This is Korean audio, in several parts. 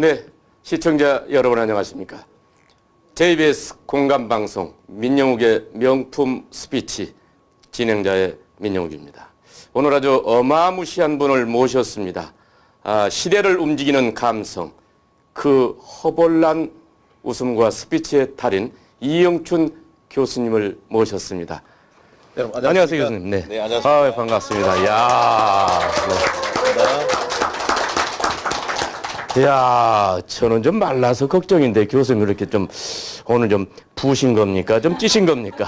네, 시청자 여러분 안녕하십니까? JBS 공감방송 민영욱의 명품 스피치 진행자의 민영욱입니다. 오늘 아주 어마무시한 분을 모셨습니다. 아, 시대를 움직이는 감성, 그 허벌난 웃음과 스피치의 달인 이영춘 교수님을 모셨습니다. 여러분, 안녕하세요, 교수님. 네, 네, 안녕하세요. 아, 반갑습니다. 야, 네. 야, 저는 좀 말라서 걱정인데 교수님 이렇게 좀 오늘 좀 부신 겁니까? 좀 찌신 겁니까?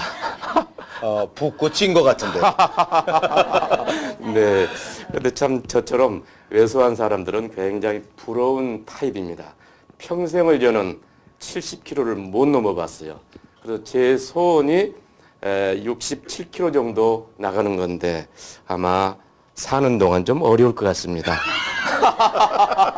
어, 붓고 찐 것 같은데. 네. 근데 참 저처럼 왜소한 사람들은 굉장히 부러운 타입입니다. 평생을 저는 70kg를 못 넘어봤어요. 그래서 제 소원이 67kg 정도 나가는 건데 아마 사는 동안 좀 어려울 것 같습니다.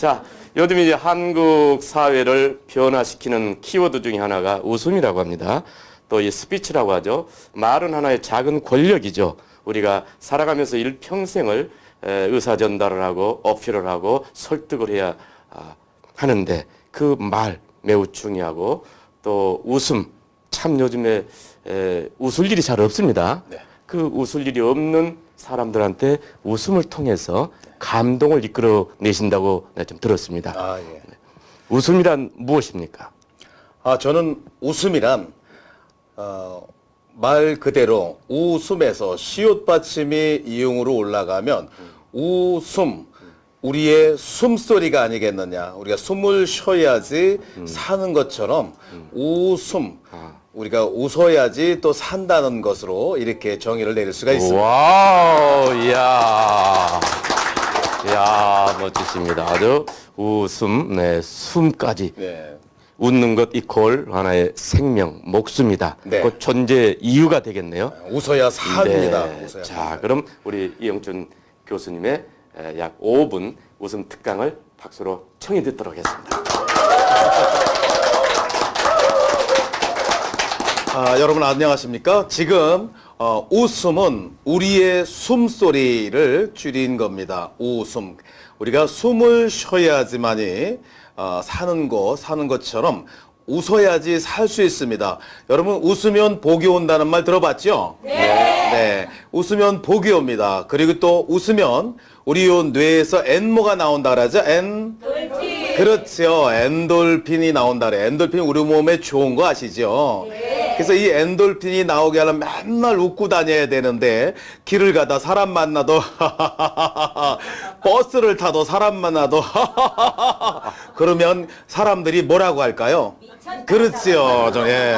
자, 요즘 이제 한국 사회를 변화시키는 키워드 중에 하나가 웃음이라고 합니다. 또 이 스피치라고 하죠. 말은 하나의 작은 권력이죠. 우리가 살아가면서 일평생을 에, 의사 전달을 하고 어필을 하고 설득을 해야 아, 하는데 그 말 매우 중요하고 또 웃음 참 요즘에 에, 웃을 일이 잘 없습니다. 네. 그 웃을 일이 없는 사람들한테 웃음을 통해서 감동을 이끌어 내신다고 좀 들었습니다. 아, 예. 웃음이란 무엇입니까? 아, 저는 웃음이란, 어, 말 그대로 웃음에서 시옷 받침이 이용으로 올라가면 웃음, 우리의 숨소리가 아니겠느냐. 우리가 숨을 쉬어야지 사는 것처럼 웃음, 우리가 웃어야지 또 산다는 것으로 이렇게 정의를 내릴 수가 있습니다. 와우, 이야. 이야, 멋지십니다. 아주 웃음, 네, 숨까지. 네. 웃는 것 이퀄 하나의 생명, 목숨이다. 네. 그 존재 이유가 되겠네요. 웃어야 삽니다. 네. 웃어야 자, 그럼 우리 이영준 교수님의 에, 약 5분 웃음 특강을 박수로 청해 듣도록 하겠습니다. 아, 여러분 안녕하십니까? 지금 어, 웃음은 우리의 숨소리를 줄인 겁니다. 웃음. 우리가 숨을 쉬어야지만이 어, 사는 거 사는 것처럼 웃어야지 살 수 있습니다. 여러분 웃으면 복이 온다는 말 들어봤죠? 네. 네. 웃으면 복이 옵니다. 그리고 또 웃으면 우리 요 뇌에서 엔모가 나온다 그러죠? 엔 그렇죠. 엔돌핀이 나온다 그래. 엔돌핀이 우리 몸에 좋은 거 아시죠? 그래서 이 엔돌핀이 나오게 하려면 맨날 웃고 다녀야 되는데 길을 가다 사람 만나도 버스를 타도 사람 만나도 그러면 사람들이 뭐라고 할까요? 그렇지요. 저, 예.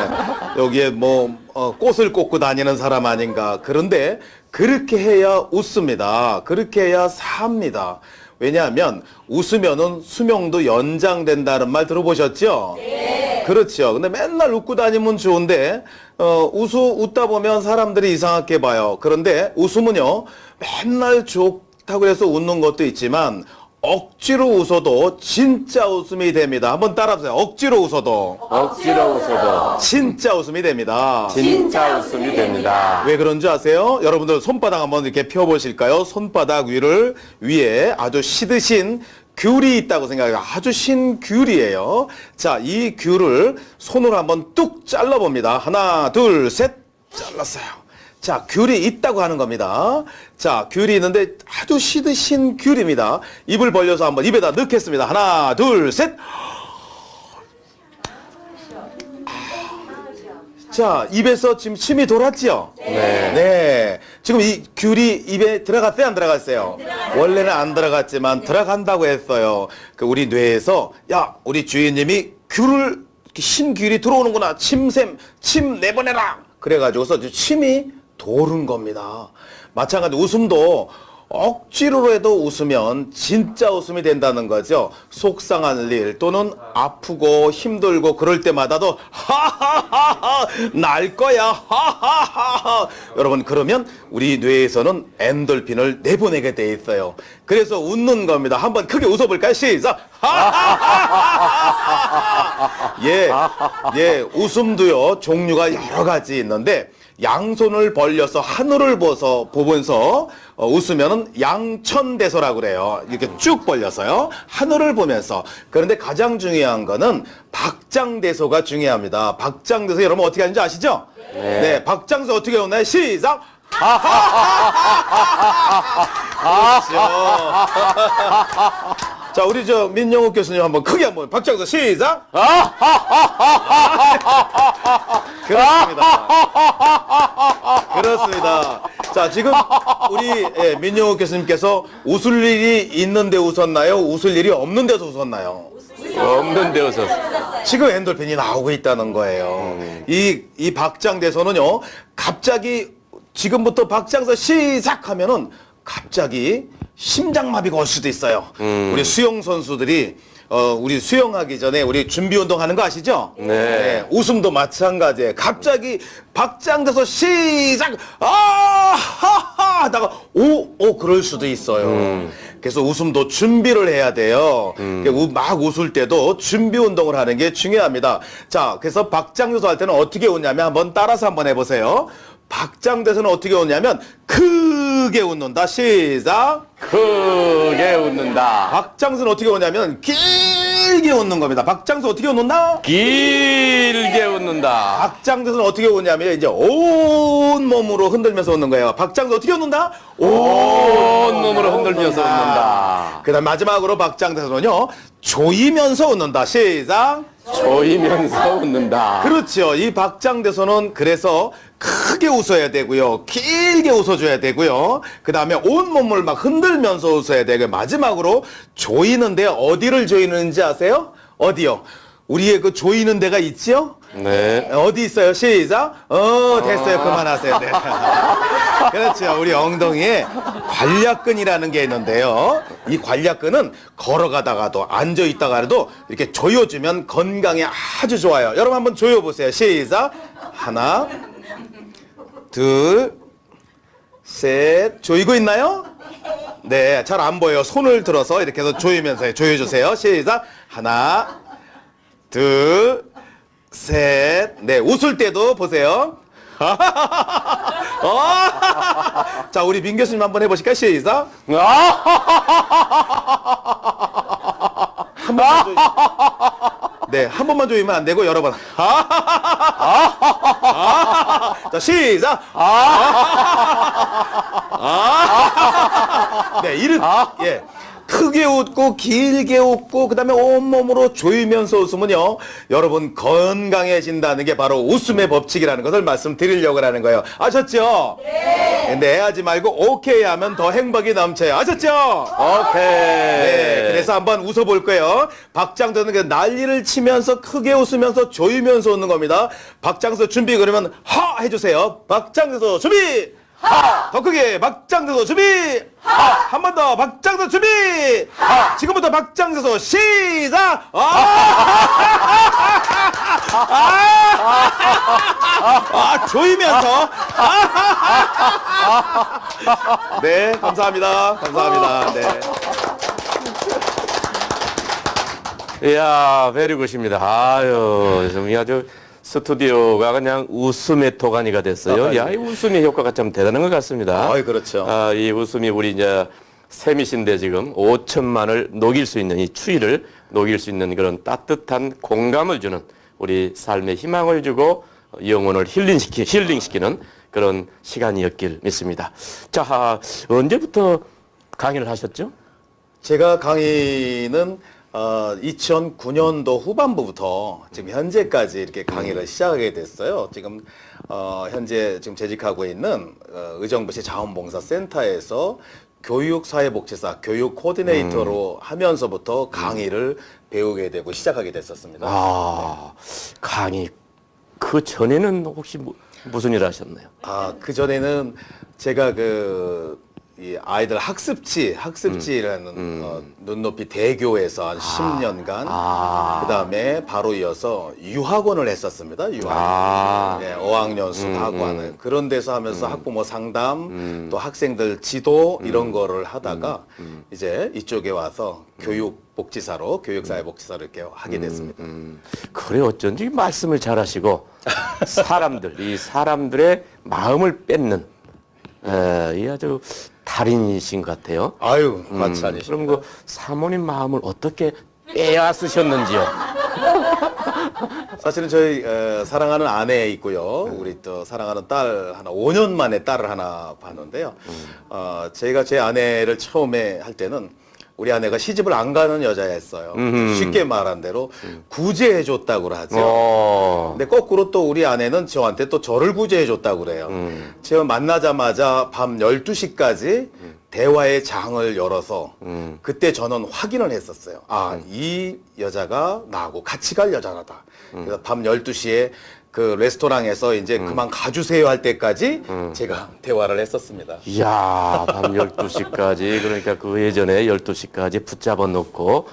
여기에 뭐 어, 꽃을 꽂고 다니는 사람 아닌가. 그런데 그렇게 해야 웃습니다. 그렇게 해야 삽니다. 왜냐하면 웃으면은 수명도 연장된다는 말 들어보셨죠? 네. 그렇죠. 근데 맨날 웃고 다니면 좋은데 어 웃어 웃다 보면 사람들이 이상하게 봐요. 그런데 웃음은요 맨날 좋다고 해서 웃는 것도 있지만 억지로 웃어도 진짜 웃음이 됩니다. 한번 따라하세요. 억지로 웃어도 억지로 웃어도 진짜 웃음이 됩니다. 진짜 웃음이 됩니다. 왜 그런지 아세요? 여러분들 손바닥 한번 이렇게 펴보실까요? 손바닥 위를 위에 아주 시드신 귤이 있다고 생각해요. 아주 신 귤이에요. 자, 이 귤을 손으로 한번 뚝 잘라봅니다. 하나, 둘, 셋. 잘랐어요. 자, 귤이 있다고 하는 겁니다. 자, 귤이 있는데 아주 시드신 귤입니다. 입을 벌려서 한번 입에다 넣겠습니다. 하나, 둘, 셋. 자, 입에서 지금 침이 돌았지요? 네. 네. 지금 이 귤이 입에 들어갔어요? 안 들어갔어요? 원래는 안 들어갔지만 들어간다고 했어요. 그 우리 뇌에서, 야, 우리 주인님이 귤을, 신귤이 들어오는구나. 침샘, 침 내보내라! 그래가지고서 침이 도는 겁니다. 마찬가지 웃음도 억지로 해도 웃으면 진짜 웃음이 된다는 거죠. 속상한 일 또는 아프고 힘들고 그럴 때마다도 하하하하 날 거야 하하하하 여러분 그러면 우리 뇌에서는 엔돌핀을 내보내게 돼 있어요. 그래서 웃는 겁니다. 한번 크게 웃어볼까요? 시작. 하하하하 예, 예, 웃음도요 종류가 여러 가지 있는데 양손을 벌려서 하늘을 보서 보면서 어, 웃으면은 양천대소라고 그래요. 이렇게 쭉 벌려서요. 하늘을 보면서. 그런데 가장 중요한 거는 박장대소가 중요합니다. 박장대소 여러분 어떻게 하는지 아시죠? 네. 박장대소 어떻게 오나요? 시작. 그렇죠. 자, 우리 저 민영욱 교수님 한번 크게 한번 박장대소 시작. 그렇습니다. 그렇습니다. 자, 지금 우리 예, 민영욱 교수님께서 웃을 일이 있는데 웃었나요? 웃을 일이 없는 데서 웃었나요? 없는 데어서 지금 엔돌핀이 나오고 있다는 거예요. 이, 이 박장대소는요, 갑자기 지금부터 박장서 시작하면은 갑자기 심장마비가 올 수도 있어요. 우리 수영 선수들이 어, 우리 수영하기 전에 우리 준비 운동 하는 거 아시죠? 네. 웃음도 마찬가지예요. 갑자기 박장대소 시작! 아! 하하! 하다가 오! 오! 그럴 수도 있어요. 그래서 웃음도 준비를 해야 돼요. 우- 막 웃을 때도 준비 운동을 하는 게 중요합니다. 자, 그래서 박장대소 할 때는 어떻게 웃냐면 한번 따라서 한번 해보세요. 박장대소는 어떻게 웃냐면 크게 웃는다. 시작! 크게 웃는다. 박장대소는 어떻게 웃냐면 길게 웃는 겁니다. 박장대소 어떻게 웃는다? 길게 웃는다. 박장대소는 어떻게 웃냐면 이제 온 몸으로 흔들면서 웃는 거예요. 박장대소 어떻게 웃는다? 온 몸으로 흔들면서 웃는다. 그다음 마지막으로 박장대소는요 조이면서 웃는다. 시작. 조이면서 웃는다. 그렇죠. 이 박장대소는 그래서 크게 웃어야 되고요. 길게 웃어줘야 되고요. 그 다음에 온몸을 막 흔들면서 웃어야 되고 마지막으로 조이는데 어디를 조이는지 아세요? 어디요? 우리의 그 조이는 데가 있지요? 네. 어디 있어요? 시작. 어, 됐어요. 그만하세요. 네. 그렇죠. 우리 엉덩이에 관략근이라는 게 있는데요. 이 관략근은 걸어가다가도 앉아 있다가도 이렇게 조여주면 건강에 아주 좋아요. 여러분 한번 조여 보세요. 시작. 하나, 둘, 셋. 조이고 있나요? 네, 잘 안 보여요. 손을 들어서 이렇게 해서 조이면서 해. 조여 주세요. 시작. 하나, 둘, 셋. 네, 웃을 때도 보세요. 어? 자, 우리 민 교수님 한번 해보실까요? 시작. 한 번만 조이... 네, 한 번만 조이면 안 되고 여러 번. 자, 시작. 네, 이렇게 예. 크게 웃고 길게 웃고 그다음에 온몸으로 조이면서 웃으면요 여러분 건강해진다는 게 바로 웃음의 법칙이라는 것을 말씀드리려고 하는 거예요 아셨죠? 네. 네 하지 말고 오케이 하면 더 행복이 넘쳐요 아셨죠? 오케이. 네, 그래서 한번 웃어 볼 거예요. 박장도는 그 난리를 치면서 크게 웃으면서 조이면서 웃는 겁니다. 박장서 준비 그러면 하 해주세요. 박장서 준비. 하! 더 크게 박장서 준비. 하! 한 번더 박장서 준비. 하! 지금부터 박장서 시작. 아! 아, 조이면서. 네, 감사합니다. 감사합니다. 네. 이야, 베리 굿입니다. 아유, 좀 아주 스튜디오가 그냥 웃음의 도가니가 됐어요. 아, 야, 예. 이 웃음의 효과가 참 대단한 것 같습니다. 아이, 그렇죠. 아, 이 웃음이 우리 이제 세미신데 지금 5천만을 녹일 수 있는 이 추위를 녹일 수 있는 그런 따뜻한 공감을 주는 우리 삶의 희망을 주고 영혼을 힐링시키, 힐링시키는 그런 시간이었길 믿습니다. 자, 언제부터 강의를 하셨죠? 제가 강의는 어, 2009년도 후반부부터 지금 현재까지 이렇게 강의를 시작하게 됐어요. 지금 어, 현재 지금 재직하고 있는 어, 의정부시 자원봉사센터에서 교육 사회복지사 교육 코디네이터로 하면서부터 강의를 배우게 되고 시작하게 됐었습니다. 아, 강의 그 전에는 혹시 뭐, 무슨 일 하셨나요? 아, 그 전에는 제가 그 이 아이들 학습지, 학습지라는 어, 눈높이 대교에서 한 10년간 음. 아. 그다음에 바로 이어서 유학원을 했었습니다. 유학원. 아. 네, 어학연 수 학원을 그런 데서 하면서 학부모 상담 또 학생들 지도 이런 거를 하다가 이제 이쪽에 와서 교육 복지사로 교육사회복지사로 이렇게 하게 됐습니다. 음, 그래 어쩐지 말씀을 잘하시고 사람들 이 사람들의 마음을 뺏는 에, 이 아주 달인이신 것 같아요. 아유, 음, 과찬이시. 그럼 그 사모님 마음을 어떻게 빼앗으셨는지요? 사실은 저희 에, 사랑하는 아내 있고요. 우리 또 사랑하는 딸 하나 5년 만에 딸을 하나 봤는데요. 어, 제가 제 아내를 처음에 할 때는 우리 아내가 시집을 안 가는 여자였어요. 쉽게 말한 대로 구제해 줬다고 하죠. 어, 근데 거꾸로 또 우리 아내는 저한테 또 저를 구제해 줬다고 그래요. 음. 제가 만나자마자 밤 12시까지 대화의 장을 열어서 음. 그때 저는 확인을 했었어요. 아, 이 여자가 나하고 같이 갈 여자라다. 음. 그래서 밤 12시에 그 레스토랑에서 이제 그만 가주세요 할 때까지 음. 제가 대화를 했었습니다. 이야, 밤 12시까지, 그러니까 그 예전에 12시까지 붙잡아 놓고,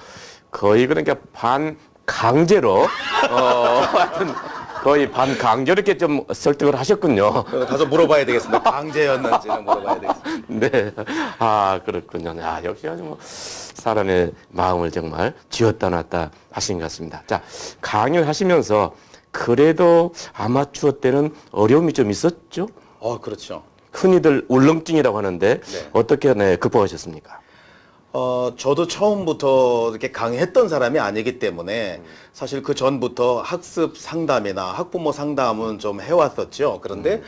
거의 그러니까 반 강제로, 어, 하여튼 거의 반 강제로 이렇게 좀 설득을 하셨군요. 가서 물어봐야 되겠습니다. 강제였는지는 물어봐야 되겠습니다. 네. 아, 그렇군요. 아, 역시 아주 뭐, 사람의 마음을 정말 쥐었다 놨다 하신 것 같습니다. 자, 강의를 하시면서 그래도 아마추어 때는 어려움이 좀 있었죠? 어, 그렇죠. 흔히들 울렁증이라고 하는데 네. 어떻게 네, 극복하셨습니까? 어, 저도 처음부터 이렇게 강의했던 사람이 아니기 때문에 사실 그 전부터 학습 상담이나 학부모 상담은 좀 해왔었죠. 그런데,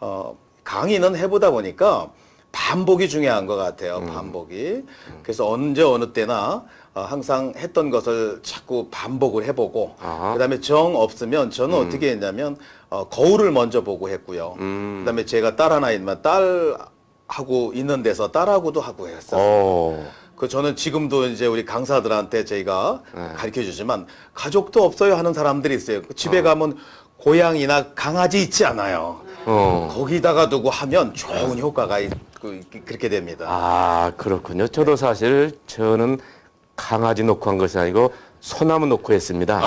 어, 강의는 해보다 보니까 반복이 중요한 것 같아요. 반복이. 그래서 언제 어느 때나 어, 항상 했던 것을 자꾸 반복을 해보고 아하. 그다음에 정 없으면 저는 어떻게 했냐면 어, 거울을 먼저 보고 했고요. 그다음에 제가 딸 하나 있으면 딸하고 있는 데서 딸하고도 하고 했었어요. 어. 그 저는 지금도 이제 우리 강사들한테 저희가 네. 가르쳐 주지만 가족도 없어요 하는 사람들이 있어요. 그 집에 가면 고양이나 강아지 있지 않아요. 어. 거기다가 두고 하면 좋은 효과가 있, 그, 그렇게 됩니다. 아, 그렇군요. 저도 사실 저는 강아지 놓고 한 것이 아니고 소나무 놓고 했습니다.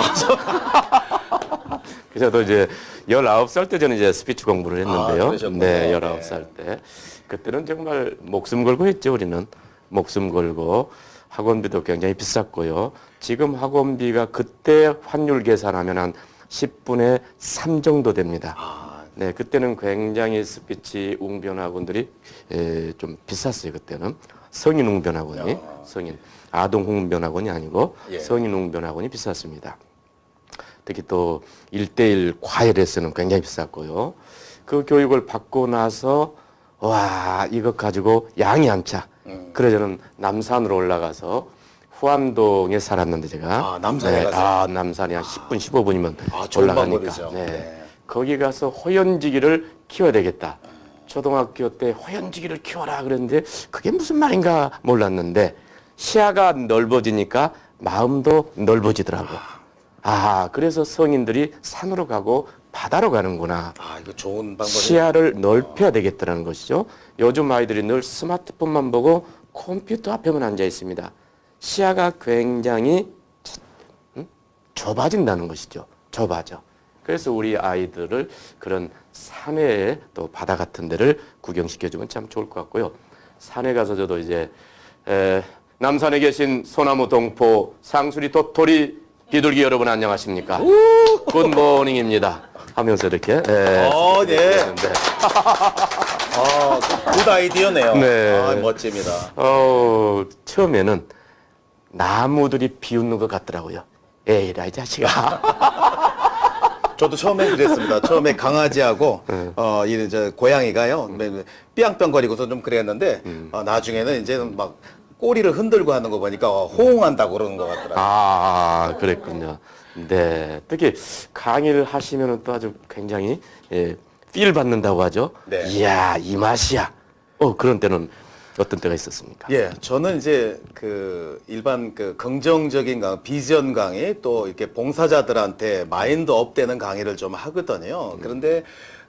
그래서 이제 19살 때 저는 이제 스피치 공부를 했는데요. 아. 네, 네. 19살 때. 그때는 정말 목숨 걸고 했죠, 우리는. 목숨 걸고 학원비도 굉장히 비쌌고요. 지금 학원비가 그때 환율 계산하면 한 10분의 3 정도 됩니다. 아, 네, 그때는 굉장히 스피치 웅변 학원들이 에, 좀 비쌌어요. 그때는 성인 웅변 학원이 야. 성인 아동 웅변 학원이 아니고 예. 성인 웅변 학원이 비쌌습니다. 특히 또 1대1 과외 레슨은 굉장히 비쌌고요. 그 교육을 받고 나서 와 이것 가지고 양이 안 차. 음. 그래서 저는 남산으로 올라가서 후암동에 살았는데 제가 아, 남산에 네? 아 남산이 한 10분 15분이면 아, 좋은 올라가니까. 네. 네. 거기 가서 호연지기를 키워야 되겠다. 초등학교 때 호연지기를 키워라 그랬는데 그게 무슨 말인가 몰랐는데 시야가 넓어지니까 마음도 넓어지더라고. 아, 그래서 성인들이 산으로 가고 바다로 가는구나. 아 이거 좋은 방법이 시야를 넓혀야 되겠다는 것이죠. 요즘 아이들이 늘 스마트폰만 보고 컴퓨터 앞에만 앉아 있습니다. 시야가 굉장히 음? 좁아진다는 것이죠. 좁아져. 그래서 우리 아이들을 그런 산에 또 바다 같은 데를 구경시켜주면 참 좋을 것 같고요. 산에 가서 저도 이제 에, 남산에 계신 소나무 동포 상수리 도토리 비둘기 여러분 안녕하십니까? 굿모닝입니다. 하면서 이렇게 에, 어, 네. 네. 아, 굿 아이디어네요. 네. 아, 멋집니다. 어, 처음에는 나무들이 비웃는 것 같더라고요. 에이 라 이 자식아. 저도 처음에 그랬습니다. 처음에 강아지하고 네. 어 이제 저 고양이가요. 음. 삐앙삐앙거리고서 좀 그랬는데 어, 나중에는 이제는 막 꼬리를 흔들고 하는 거 보니까 어, 호응한다고 그러는 것 같더라고요. 아, 그랬군요. 네. 특히 강의를 하시면은 또 아주 굉장히 예, 필 받는다고 하죠. 네. 이야, 이 맛이야. 어, 그런 때는 어떤 때가 있었습니까? 예, 저는 이제 그 일반 그 긍정적인 강, 비전 강의 또 이렇게 봉사자들한테 마인드 업 되는 강의를 좀 하거든요. 그런데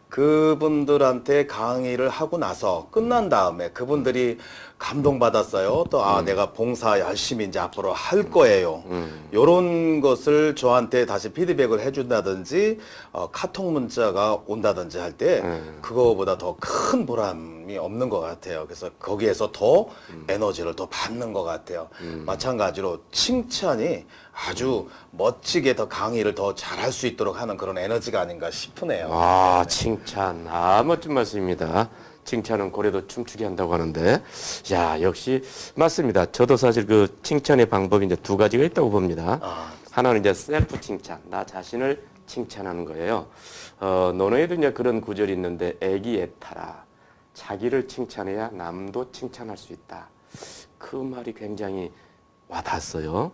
그분들한테 강의를 하고 나서 끝난 다음에 그분들이 감동받았어요. 또, 아, 내가 봉사 열심히 이제 앞으로 할 거예요. 요런 것을 저한테 다시 피드백을 해준다든지, 어, 카톡 문자가 온다든지 할 때, 그거보다 더 큰 보람이 없는 것 같아요. 그래서 거기에서 더 에너지를 더 받는 것 같아요. 마찬가지로 칭찬이 아주 멋지게 더 강의를 더 잘할 수 있도록 하는 그런 에너지가 아닌가 싶으네요. 아, 칭찬. 아, 멋진 말씀입니다. 칭찬은 고래도 춤추게 한다고 하는데, 야, 역시 맞습니다. 저도 사실 그 칭찬의 방법이 이제 두 가지가 있다고 봅니다. 아. 하나는 이제 셀프 칭찬, 나 자신을 칭찬하는 거예요. 어, 논어에도 이제 그런 구절이 있는데, 애기 애타라. 자기를 칭찬해야 남도 칭찬할 수 있다. 그 말이 굉장히 와닿았어요.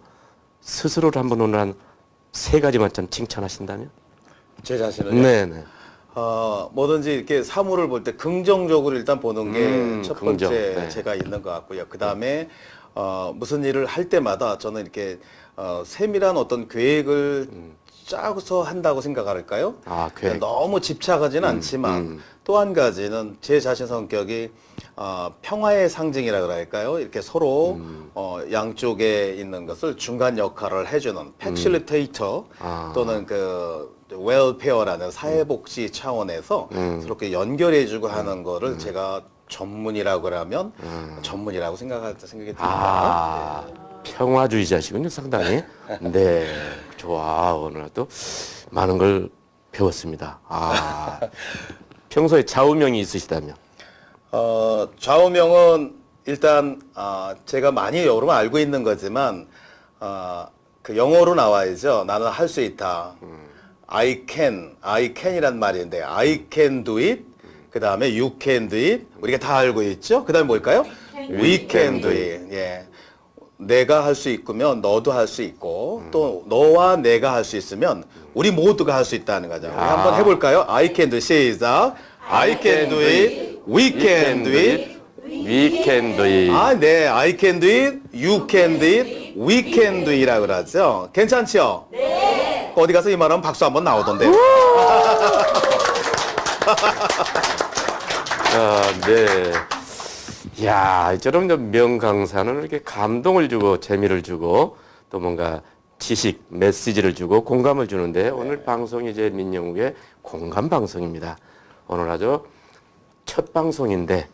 스스로를 한번 오늘 한 세 가지만 좀 칭찬하신다면? 제 자신을. 네네. 어, 뭐든지 이렇게 사물을 볼 때 긍정적으로 일단 보는 게 음, 첫 번째 긍정, 네. 제가 있는 것 같고요. 그 다음에 어, 무슨 일을 할 때마다 저는 이렇게 어, 세밀한 어떤 계획을 짜서 한다고 생각할까요? 아, 계획. 너무 집착하지는 않지만 음. 또 한 가지는 제 자신 성격이 어, 평화의 상징이라 그럴까요? 이렇게 서로 음. 어, 양쪽에 있는 것을 중간 역할을 해주는 패실리테이터 음. 아. 또는 그 웰페어라는 사회복지 차원에서 음. 그렇게 연결해주고 하는 거를 제가 전문이라고 음. 전문이라고 생각할 때 생각이 듭니다. 아, 평화주의자시군요, 상당히. 네, 좋아. 오늘 또 많은 걸 배웠습니다. 아, 평소에 좌우명이 있으시다면? 어, 좌우명은 일단 아, 제가 많이 여러분 알고 있는 거지만 아, 그 영어로 나와야죠. 나는 할 수 있다. I can, I can이란 말인데 I can do it. 그 다음에 you can do it. 우리가 다 알고 있죠. 그 다음에 뭘까요? We can do it. 예. 내가 할 수 있으면 너도 할 수 있고 또 너와 내가 할 수 있으면 우리 모두가 할 수 있다는 거죠. 우리 한번 해볼까요? I can do it. 시작. I can do it. We can do it. We can do it. 아, 네. I can do it. You can do it. We can do it이라고 그러죠. 괜찮죠? 네. 어디 가서 이 말하면 박수 한번 나오던데. 아, 네. 야, 이처럼 좀 명강사는 이렇게 감동을 주고 재미를 주고 또 뭔가 지식, 메시지를 주고 공감을 주는데 오늘 방송이 이제 민영욱의 공감 방송입니다. 오늘 아주 첫 방송인데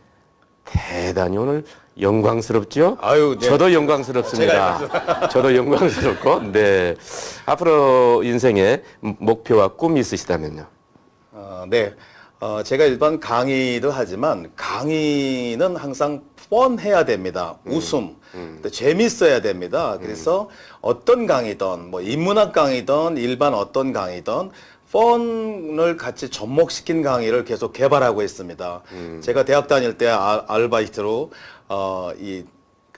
대단히 오늘 영광스럽죠? 아유, 네. 저도 영광스럽습니다. 저도 영광스럽고, 네. 앞으로 인생에 목표와 꿈이 있으시다면요. 어, 네. 어, 제가 일반 강의도 하지만 강의는 항상 뻔해야 됩니다. 웃음. 또 재밌어야 됩니다. 그래서 어떤 강의든 뭐 인문학 강의든 일반 어떤 강의든 펀을 같이 접목시킨 강의를 계속 개발하고 있습니다. 제가 대학 다닐 때 아, 알바이트로 어, 이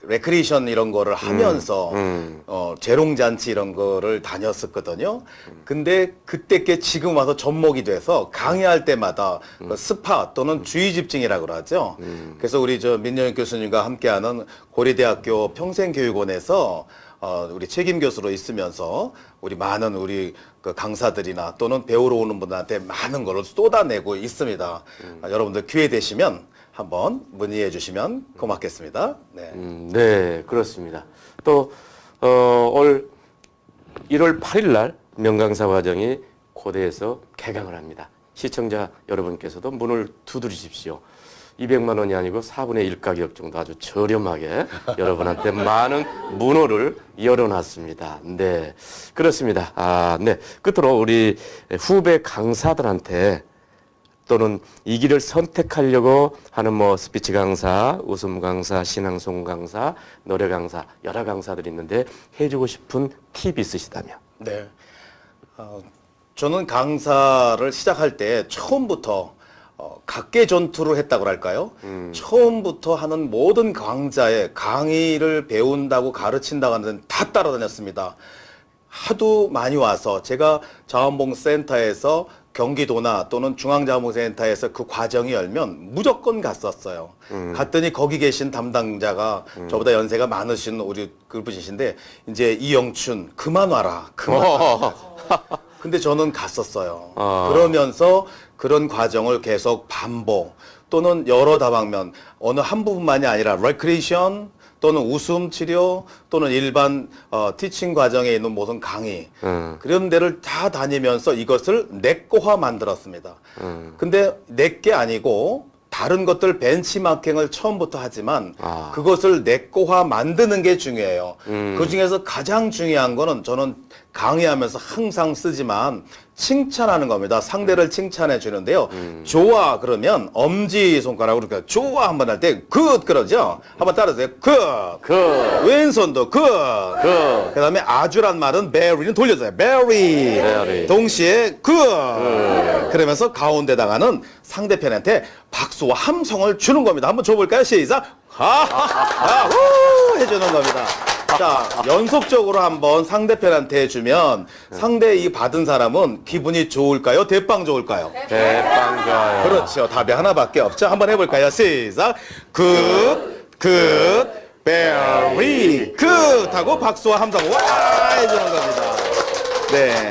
레크리에이션 이런 거를 하면서 음. 어, 재롱잔치 이런 거를 다녔었거든요. 근데 그때 게 지금 와서 접목이 돼서 강의할 때마다 그 스파 또는 주의집중이라고 그러죠. 그래서 우리 저 민영익 교수님과 함께하는 고려대학교 평생교육원에서 어, 우리 책임 교수로 있으면서 우리 많은 우리 그 강사들이나 또는 배우러 오는 분들한테 많은 거를 쏟아내고 있습니다. 아, 여러분들 기회 되시면 한번 문의해 주시면 고맙겠습니다. 네. 음, 네, 그렇습니다. 또, 어, 올 1월 8일 날 명강사 과정이 고대에서 개강을 합니다. 시청자 여러분께서도 문을 두드리십시오. 200만 원이 아니고 4분의 1 가격 정도 아주 저렴하게 여러분한테 많은 문호를 열어놨습니다. 네. 그렇습니다. 아, 네. 끝으로 우리 후배 강사들한테 또는 이 길을 선택하려고 하는 뭐 스피치 강사, 웃음 강사, 신앙송 강사, 노래 강사, 여러 강사들이 있는데 해주고 싶은 팁이 있으시다면? 네. 어, 저는 강사를 시작할 때 처음부터 어, 각계 전투를 했다고 할까요? 처음부터 하는 모든 강좌에 강의를 배운다고 가르친다고 하는 다 따라다녔습니다. 하도 많이 와서 제가 자원봉센터에서 경기도나 또는 중앙자원봉센터에서 그 과정이 열면 무조건 갔었어요. 갔더니 거기 계신 담당자가 저보다 연세가 많으신 우리 그분이신데 이제 이영춘 그만 와라. 그만 와라. 근데 저는 갔었어요. 아. 그러면서 그런 과정을 계속 반복 또는 여러 다방면 어느 한 부분만이 아니라 레크레이션 또는 웃음 치료 또는 일반 어, 티칭 과정에 있는 모든 강의 음. 그런 데를 다 다니면서 이것을 내꺼화 만들었습니다. 음. 근데 내게 아니고 다른 것들 벤치마킹을 처음부터 하지만 아. 그것을 내꺼화 만드는 게 중요해요. 음. 그 중에서 가장 중요한 거는 저는 강의하면서 항상 쓰지만 칭찬하는 겁니다. 상대를 칭찬해 주는데요. 좋아 그러면 엄지 손가락으로 그러니까 좋아 한번 할 때 굿 그러죠. 한번 따라하세요. 굿. 그, 왼손도 굿. 그, 그다음에 아주란 말은 very는 돌려줘요. very. very. 동시에 good. 그러면서 가운데다가는 상대편한테 박수와 함성을 주는 겁니다. 한번 줘볼까요? 시작. 하하하 후 해주는 겁니다. 자 연속적으로 한번 상대편한테 해주면 상대 이 받은 사람은 기분이 좋을까요? 대빵 좋을까요? 대빵 좋아요. 그렇죠. 답이 하나밖에 없죠. 한번 해볼까요? 시작. good, good, very good 하고 박수와 함성 와 해주는 겁니다. 네.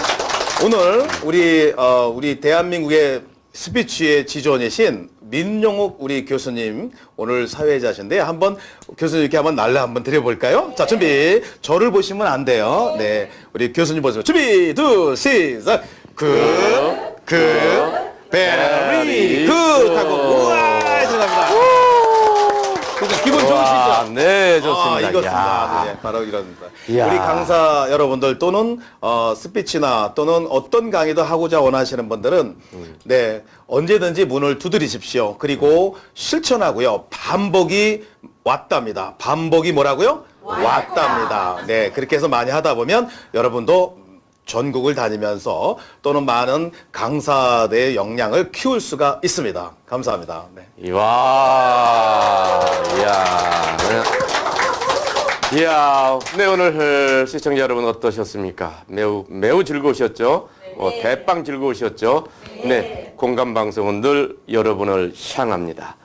오늘 우리 어, 우리 대한민국의 스피치의 지존이신 민용욱 우리 교수님 오늘 사회자신데 한번 교수님께 한번 날라 한번 드려볼까요? 자 준비. 저를 보시면 안 돼요. 네. 우리 교수님 보시면 준비. 둘 시작 그그 베리. 굿 하고. 우와 해주랍니다. 그래서 기분 좋으시죠? 와, 네, 아, 좋습니다. 이것입니다. 야. 네, 바로. 이야. 우리 강사 여러분들 또는 어, 스피치나 또는 어떤 강의도 하고자 원하시는 분들은 네 언제든지 문을 두드리십시오. 그리고 실천하고요. 반복이 왔답니다. 반복이 뭐라고요? 왔답니다. 네 그렇게 해서 많이 하다 보면 여러분도 전국을 다니면서 또는 많은 강사들의 역량을 키울 수가 있습니다. 감사합니다. 네. 이와, 이야. 네. 이야, 네, 오늘 시청자 여러분 어떠셨습니까? 매우, 매우 즐거우셨죠? 어, 대빵 즐거우셨죠? 네. 공감 방송은 늘 여러분을 향합니다.